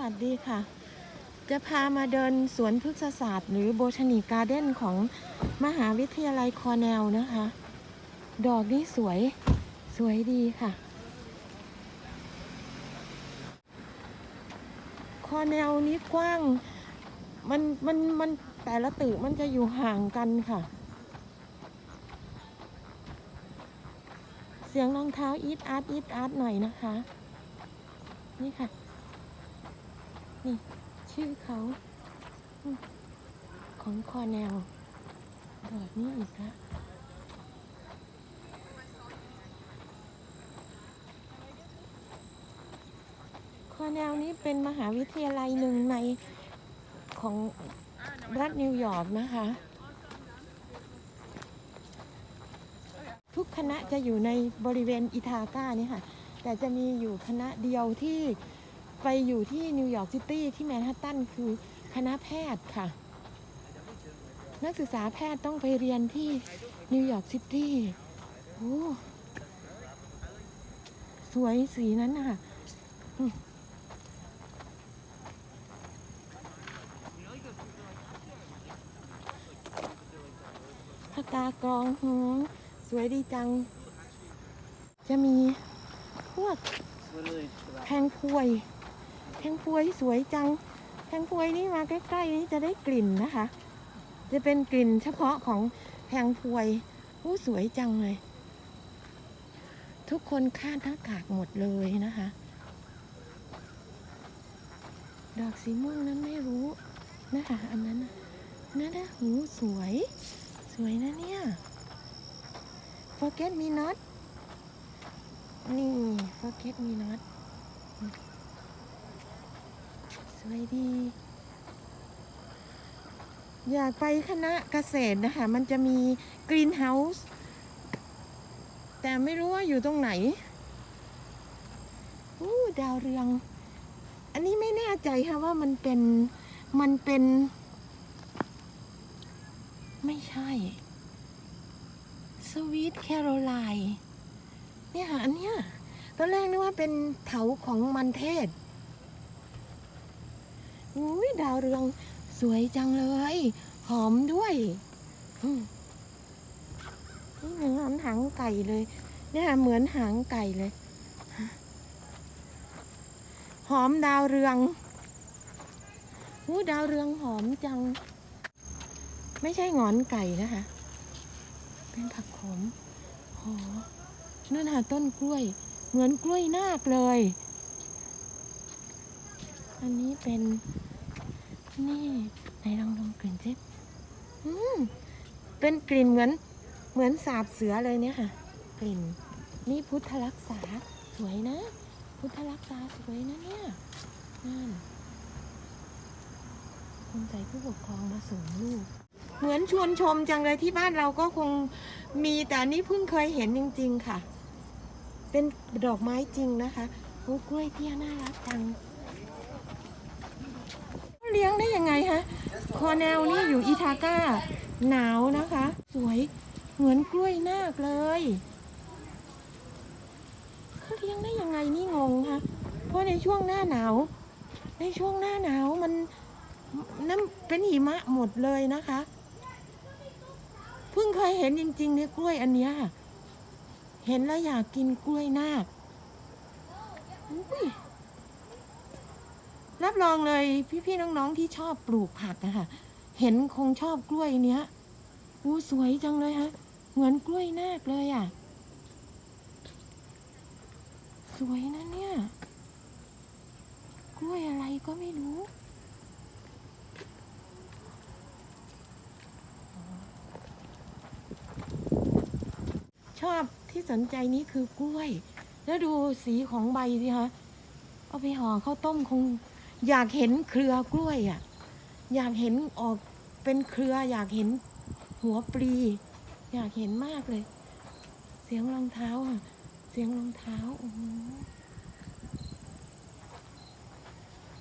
วัสดีค่ะ จะพามาเดินสวนพฤกษศาสตร์ หรือโบชนิกการ์เด้นของมหาวิทยาลัยคอร์เนลนะคะ ดอกนี่สวยสวยดีค่ะ คอร์เนลนี้กว้าง มันมันมันแต่ละตึกมันจะอยู่ห่างกันค่ะ เสียงรองเท้าอีทอาร์ตอีทอาร์ตหน่อยนะคะ นี่ค่ะ นี่ ชื่อเขาอของคอแนลดอกนี้อีกละคอแนลนี้เป็นมหาวิทยาลัยหนึ่งในของรัฐนิวยอร์กนะคะ ทุกคณะจะอยู่ในบริเวณอิทาก้านี่ค่ะ แต่จะมีอยู่คณะเดียวที่ ไปอยู่ที่นิวยอร์กซิตี้ที่แมนฮัตตันคือคณะแพทย์ค่ะ นักศึกษาแพทย์ต้องไปเรียนที่นิวยอร์กซิตี้โอ้สวยสีนั้นนะคะพากากรองหืมสวยดีจัง จะมีพวกแพงพวย แพงพวยสวยจังแพงพวยนี่มาใกล้ๆนี่จะได้กลิ่นนะคะ จะเป็นกลิ่นเฉพาะของแพงพวยอู้สวยจังเลย ทุกคนคาดหน้ากากหมดเลยนะคะ ดอกสีม่วงนั้นไม่รู้นะคะอันนั้นน่ะนั่นนะหูสวย สวยนะเนี่ย forget me not นี่ forget me not สวยดี อยากไปคณะเกษตรนะคะ มันจะมีกรีนเฮาส์แต่ไม่รู้ว่าอยู่ตรงไหนอู้ดาวเรือง อันนี้ไม่แน่ใจค่ะว่ามันเป็นมันเป็น ไม่ใช่สวีทแคโรไลน์เนี่ยค่ะอันเนี้ยตอนแรกนึกว่าเป็นเถาของมันเทศ อุ้ยดาวเรืองสวยจังเลย หอมด้วยนี่เหมือนหางไก่เลย เนี่ยเหมือนหางไก่เลย หอมดาวเรืองอู้ดาวเรืองหอมจัง ไม่ใช่งอนไก่นะคะ เป็นผักขมหอนั่นหาต้นกล้วย เหมือนกล้วยนาคเลย อันนี้เป็น นี่ไหนลองลองกลิ่นสิอืมเป็นกลิ่นเหมือนเหมือนสาบเสือเลยเนี่ยค่ะ กลิ่น นี่พุทธรักษาสวยนะ พุทธรักษาสวยนะเนี่ยนั่นคงใจผู้ปกครองมาส่งลูก เหมือนชวนชมจังเลยที่บ้านเราก็คงมีแต่นี้เพิ่งเคยเห็นจริง ๆ ค่ะ เป็นดอกไม้จริงนะคะโอ้กล้วยเตี้ยน่ารักจัง ยังไงคะคอแนลนี่อยู่อิทาก้า หนาวนะคะ สวยเหมือนกล้วยนาคเลยเขาเลี้ยงได้ยังไงนี่งงค่ะ เพราะในช่วงหน้าหนาว ในช่วงหน้าหนาวมันน้ำเป็นหิมะหมดเลยนะคะเพิ่งเคยเห็นจริงๆเนี่ยกล้วยอันเนี้ยเห็นแล้วอยากกินกล้วยนาคอุ๊ย รับรองเลยพี่ๆน้องๆที่ชอบปลูกผักอะค่ะเห็นคงชอบกล้วยเนี้ยอู้สวยจังเลยฮะ เหมือนกล้วยนาคเลยอะ สวยนะเนี่ย กล้วยอะไรก็ไม่รู้ชอบที่สนใจนี้คือกล้วย แล้วดูสีของใบสิคะ เอาไปห่อข้าวต้มคง อยากเห็นเครือกล้วยอะอยากเห็นออกเป็นเครือ อยากเห็นหัวปลี อยากเห็นมากเลย เสียงรองเท้าอะ เสียงรองเท้าโอ้โห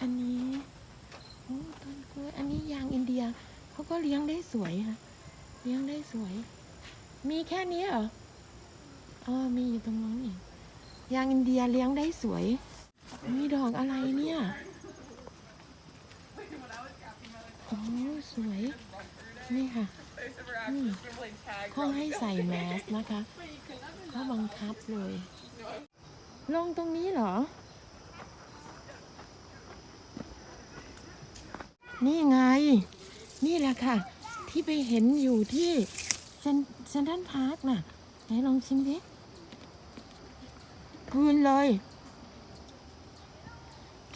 อันนี้โอ้ต้นกล้วยอันนี้ยางอินเดียเขาก็เลี้ยงได้สวยค่ะเลี้ยงได้สวย มีแค่นี้เหรออ๋อมีอยู่ตรงนู้นอีกยางอินเดียเลี้ยงได้สวยมีดอกอะไรเนี่ย นี่ค่ะอืมเขาให้ใส่แมสนะคะเขาบังคับเลย ลงตรงนี้เหรอ นี่ไง นี่แหละค่ะ ที่ไปเห็นอยู่ที่เซนเซนทรัลพาร์คน่ะ ไหนลองชิมดิคืนเลย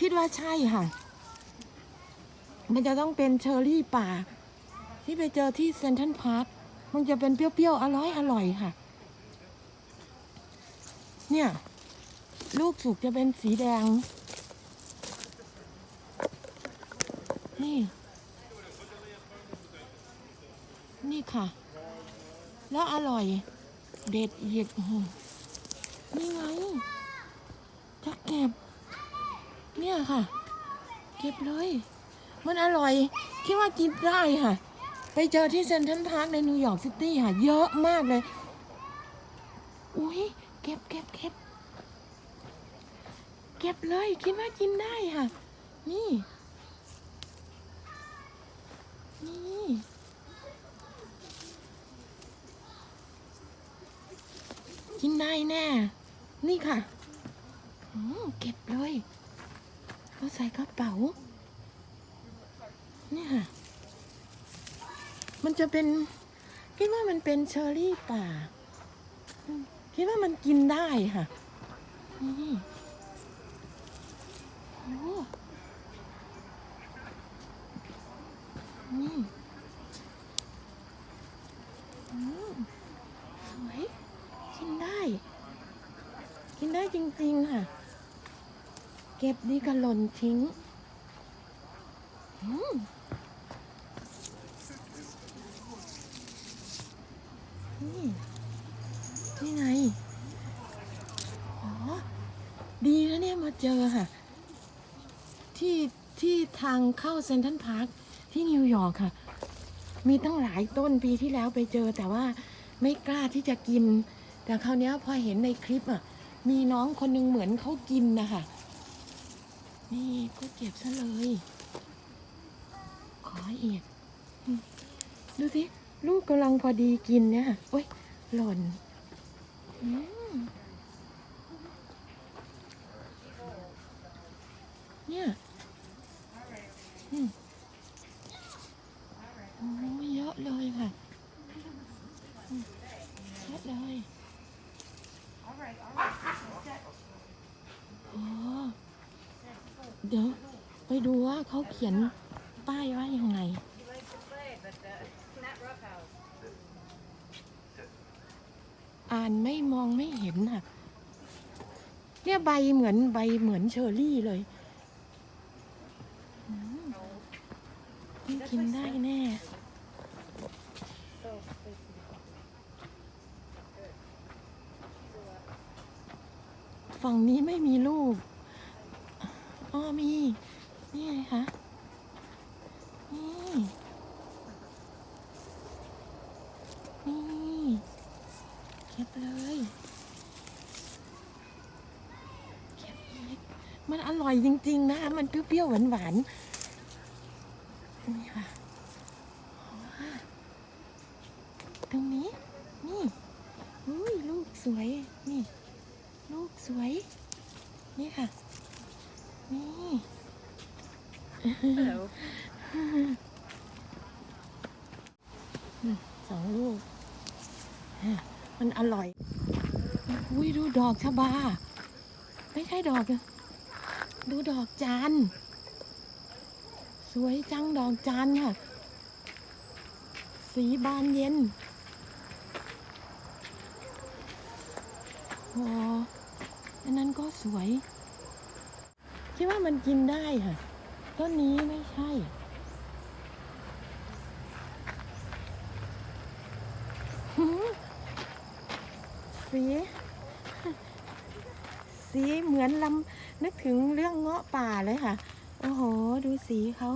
คิดว่าใช่ค่ะ มันจะต้องเป็นเชอร์รี่ป่า ที่ไปเจอที่เซนทรัลพาร์ค มันจะเป็นเปรี้ยวๆ อร่อยอร่อยค่ะ เนี่ย ลูกสุกจะเป็นสีแดง นี่ นี่ค่ะ แล้วอร่อย เด็ดเห็ดอื้อหือนี่ไงจะเก็บ เนี่ยค่ะ เก็บเลย มันอร่อย คิดว่ากินได้ค่ะ ไปเจอที่เซ็นทรัลพาร์คในนิวยอร์กซิตี้ค่ะ เยอะมากเลย อุ้ยเก็บเก็บเก็บเก็บเลย คิดว่ากินได้ค่ะ นี่ นี่กินได้แน่ นี่ค่ะอืมเก็บเลย ก็ใส่กระเป๋า นี่ค่ะ มันจะเป็น คิดว่ามันเป็นเชอร์รี่ป่า คิดว่ามันกินได้ค่ะ นี่โอ้นี่สวย กินได้ กินได้จริง ๆ ค่ะ เก็บดีก็หล่นทิ้ง นี่นี่ไงอ๋อดีแล้วเนี่ยมาเจอค่ะ ที่ที่ทางเข้าเซนทรัลพาร์คที่นิวยอร์กค่ะ มีตั้งหลายต้นปีที่แล้วไปเจอ แต่ว่าไม่กล้าที่จะกิน แต่คราวนี้พอเห็นในคลิปอะ มีน้องคนหนึงเหมือนเขากินนะคะนี่ก็เก็บซะเลย อีก ดูสิ ลูกกำลังพอดีกินเนี่ยโอ้ย หล่นเนี่ยอืมโอ้เยอะเลยค่ะเยอะเลยเดี๋ยว ไปดูว่าเขาเขียน ป้ายว่ายังไง อ่านไม่มองไม่เห็นอะ เนี่ยใบเหมือนใบเหมือนเชอร์รี่เลยอืมนี่กินได้แน่ ฝั่งนี้ไม่มีลูกอ๋อมี นี่ไงคะ นี่ นี่ เก็บเลยเก็บเลยมัน อร่อยจริงๆนะมันเปรี้ยวๆหวานๆนี่ค่ะว้าตรงนี้ นี่อุ้ยลูกสวย นี่ ลูกสวย นี่ค่ะ นี่ Hello. สองลูกฮะมันอร่อย อุ้ยดูดอกชะบา ไม่ใช่ดอกอะ ดูดอกจานสวยจังดอกจานค่ะ สีบานเย็นโอ้อันนั้นก็สวย คิดว่ามันกินได้ค่ะ ต้นนี้ไม่ใช่ สี สีเหมือนลำ นึกถึงเรื่องเงาะป่าเลยค่ะ โอ้โห ดูสีเขา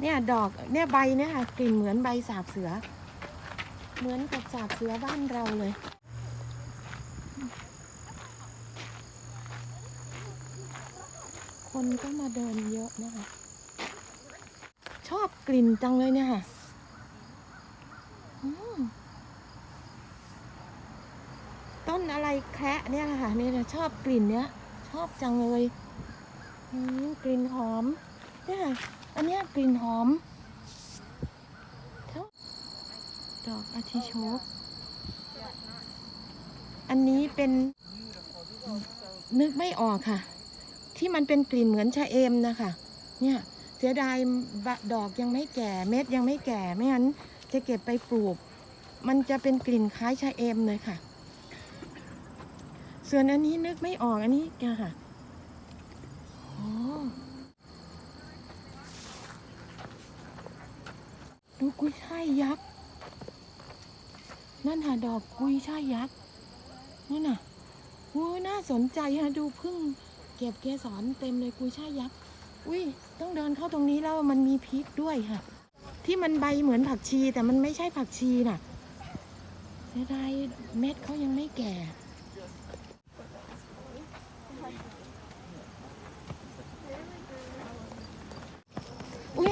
เนี่ยดอกเนี่ยใบเนี่ยค่ะ กลิ่นเหมือนใบสาบเสือ เหมือนกับสาบเสือบ้านเราเลย คนก็มาเดินเยอะนะคะ ชอบกลิ่นจังเลยเนี่ยค่ะอืมต้นอะไร แคะเนี่ยค่ะนี่ยชอบกลิ่นเนี้ยชอบจังเลยกลิ่นหอมเนี่ยอันเนี้ยกลิ่นหอมดอกอาทิโชกอันนี้เป็นนึกไม่ออกค่ะ ที่มันเป็นกลิ่นเหมือนชะเอมนะคะ เนี่ยเสียดายดอกยังไม่แก่เม็ดยังไม่แก่ไม่งั้นจะเก็บไปปลูก มันจะเป็นกลิ่นคล้ายชะเอมเลยค่ะ ส่วนอันนี้นึกไม่ออกอันนี้แกค่ะโอ้ดูกุยช่ายยักษ์ นั่นค่ะดอกกุยช่ายยักษ์นั่นน่ะโอ้น่าสนใจค่ะดูพึ่งเก็บเกสรเต็มเลยกุยช่ายยักษ์ อุ้ยต้องเดินเข้าตรงนี้แล้วมันมีพริกด้วยค่ะ ที่มันใบเหมือนผักชีแต่มันไม่ใช่ผักชีน่ะเสียดายเม็ดเขายังไม่แก่ อุ้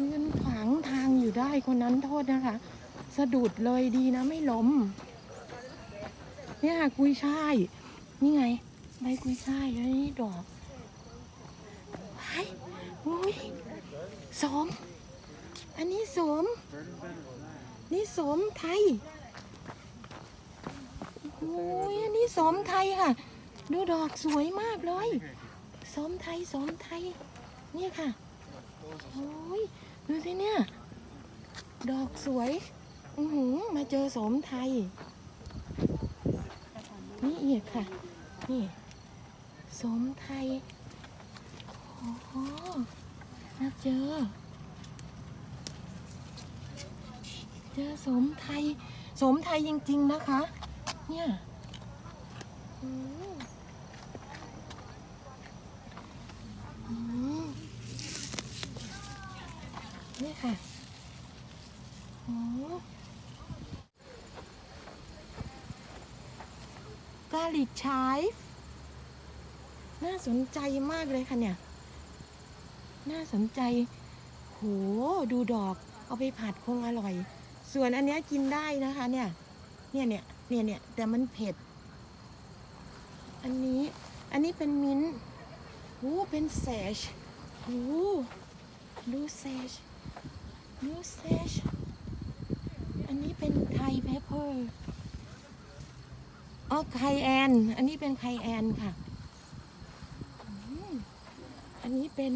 ยืนขวางทางอยู่ได้คนนั้นโทษนะคะ สะดุดเลยดีนะไม่ล้ม เนี่ยค่ะกุยช่าย นี่ไงใบกุยช่ายแล้วนี่ดอกไอ้อุ้ยสม อันนี้สม นี่สมไทยโอ้ยอันนี้สมไทยค่ะ ดูดอกสวยมากเลย สมไทยสมไทย เนี่ยค่ะ โอ้ย ดูสิเนี่ย ดอกสวย อือหือ มาเจอสมไทย นี่อีกค่ะ นี่สมไทย โอ้โหมาเจอ เจอสมไทย สมไทยจริง ๆ นะคะ เนี่ย อือมนี่ ค่ะกาลิกชายน่าสนใจมากเลยค่ะเนี่ย น่าสนใจ โห ดูดอก เอาไปผัดคงอร่อย ส่วนอันเนี้ยกินได้นะคะเนี่ย เนี่ยเนี่ยเนี่ยเนี่ยแต่มันเผ็ด อันนี้ อันนี้เป็นมิ้นท์โอ้เป็นแซชโอ้ดูแซช ดูแซชอันนี้เป็นไทยเพเปอร์อ๋อไคแอน อันนี้เป็นไคแอนค่ะ อันนี้เป็น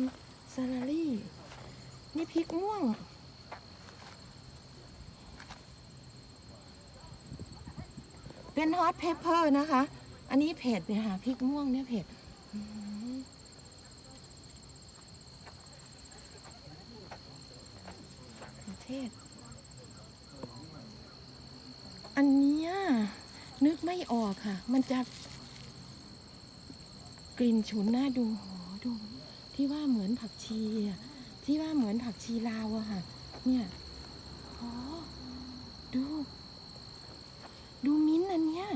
ซาลารี่ นี่พริกม่วง เป็นฮอตเพเปอร์นะคะ อันนี้เผ็ดเนี่ยค่ะพริกม่วงเนี่ยเผ็ดอืมเทศ อันเนี้ย นึกไม่ออกค่ะ มันจะกลิ่นฉุนน่าดูโหดู ที่ว่าเหมือนผักชีอะที่ว่าเหมือนผักชีลาวอะค่ะ เนี่ยโอ้ดู ดูมิ้นอันเนี้ย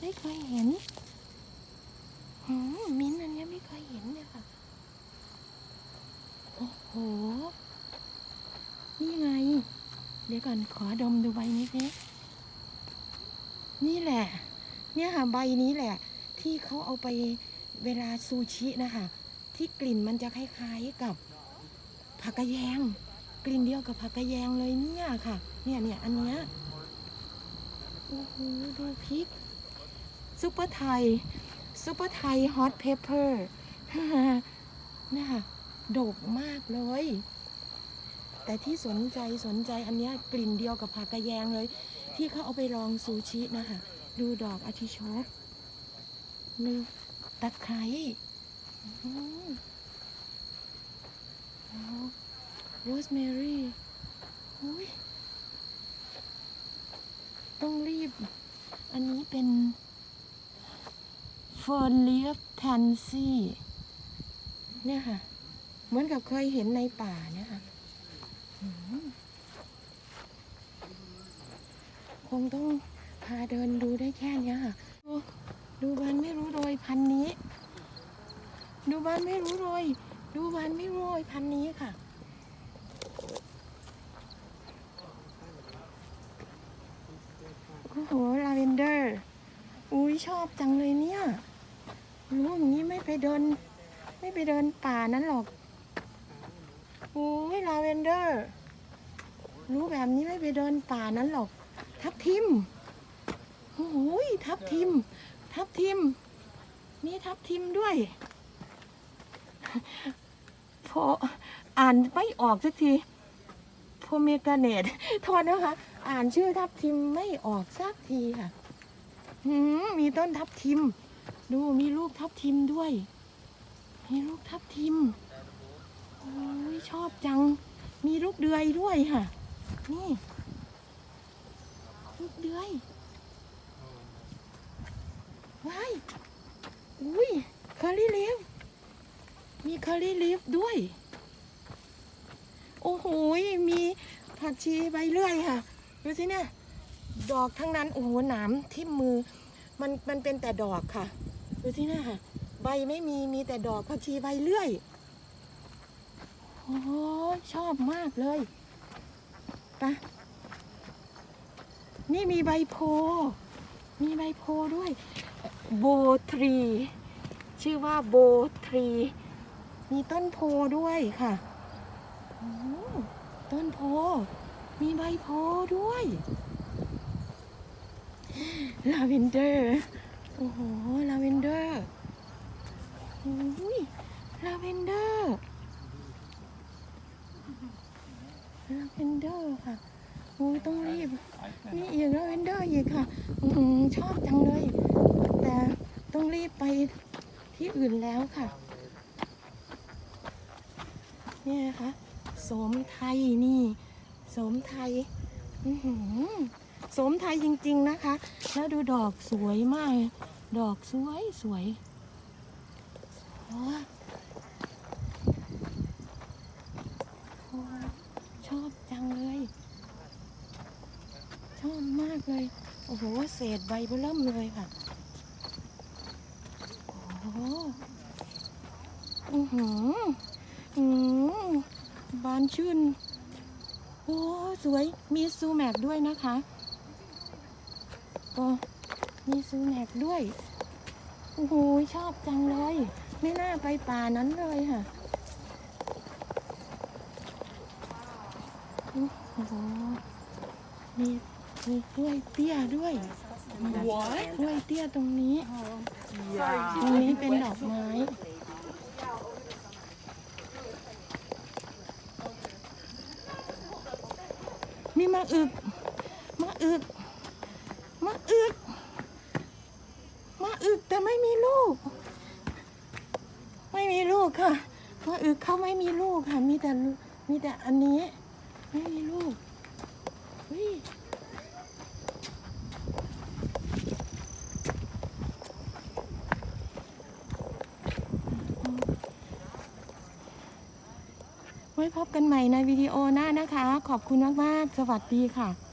ไม่เคยเห็นหืมมิ้นอันเนี้ยไม่เคยเห็นเลยค่ะ โอ้โห นี่ไง เดี๋ยวก่อนขอดมดูใบนี้สิ นี่แหละ เนี่ยค่ะใบนี้แหละ ที่เขาเอาไปเวลาซูชินะคะที่กลิ่นมันจะคล้ายๆกับผักกะแยง กลิ่นเดียวกับผักกะแยงเลยเนี่ยค่ะ เนี่ยเนี่ยอันเนี้ยโอ้โหดูพริกซุปเปอร์ไทยซุปเปอร์ไทยฮอตเพเปอร์นี่ค่ะโดกมากเลย แต่ที่สนใจสนใจอันเนี้ยกลิ่นเดียวกับผักกะแยงเลย ที่เขาเอาไปลองซูชินะคะ ดูดอกอาทิโชกดูตะไคร้โรสแมรี่ต้องรีบ อันนี้เป็นเฟิร์นเลียฟแทนซี่เนี่ยค่ะ เหมือนกับเคยเห็นในป่าเนี่ยค่ะอืม คงต้องพาเดินดูได้แค่เนี้ยค่ะ ดูดูมันไม่รู้โดยพันนี้ ดูบานไม่รู้โรย ดูบานไม่รู้โรยพันนี้ค่ะโอ้โหลาเวนเดอร์ อุ้ยชอบจังเลยเนี่ยรู้อย่างนี้ไม่ไปเดิน ไม่ไปเดินป่านั้นหรอกอุ้ยลาเวนเดอร์ รู้แบบนี้ไม่ไปเดินป่านั้นหรอก ทับทิมโอ้โหยทับทิม ทับทิม มีทับทิมด้วยพออ่านไม่ออกสักทีโพเมกาเนตโทษนะคะ อ่านชื่อทับทิมไม่ออกสักทีค่ะหืมมีต้นทับทิม ดูมีลูกทับทิมด้วย มีลูกทับทิมโอ้ยชอบจัง มีลูกเดือยด้วยค่ะ นี่ ลูกเดือยว้ายอุ้ยเคอรี่ลีฟมีเคอรี่ลีฟด้วย โอ้โหยมีผักชีใบเลื่อยค่ะ ดูสิเนี่ย ดอกทั้งนั้น โอ้โหหนามทิ่มมือ มันมันเป็นแต่ดอกค่ะ ดูสิเนี่ยค่ะ ใบไม่มีมีแต่ดอกผักชีใบเลื่อยโอ้โหชอบมากเลยไปะ นี่มีใบโพ มีใบโพด้วยโบทรี ชื่อว่าโบทรี มีต้นโพด้วยค่ะโอ้ต้นโพ มีใบโพด้วยลาเวนเดอร์ โอ้โห ลาเวนเดอร์โอ้ยลาเวนเดอร์ ลาเวนเดอร์ค่ะ อ้ต้องรีบนี่อีกลาเวนเดอร์อีกค่ะอื้อหือชอบจังเลย แต่ต้องรีบไปที่อื่นแล้วค่ะ นี่นะคะโสมไทยนี่โสมไทยโสมไทยจริง ๆนะคะ แล้วดูดอกสวยมาก ดอกสวยสวยโอ้โอ้ชอบจังเลย ชอบมากเลย โอ้โห เศษใบเบิ่มเลยค่ะ โอ้โหอือหืออือบานชื่น โอ้สวย มีซูแมกด้วยนะคะโอ้มีซูแมกด้วย โอ้โห ชอบจังเลย ไม่น่าไปป่านั้นเลยค่ะโอ้โหมี มีกล้วยเตี้ยด้วย What? กล้วยเตี้ยตรงนี้ Sorry, ตรงนี้เป็นดอกไม้ มีมะอึก มะอึก มะอึก มะอึกแต่ไม่มีลูก ไม่มีลูกค่ะ มะอึกเขาไม่มีลูกค่ะ มีแต่ลูมีแต่อันนี้ ไม่มีลูก พบกันใหม่ในวิดีโอหน้านะคะ ขอบคุณมาก ๆ สวัสดีค่ะ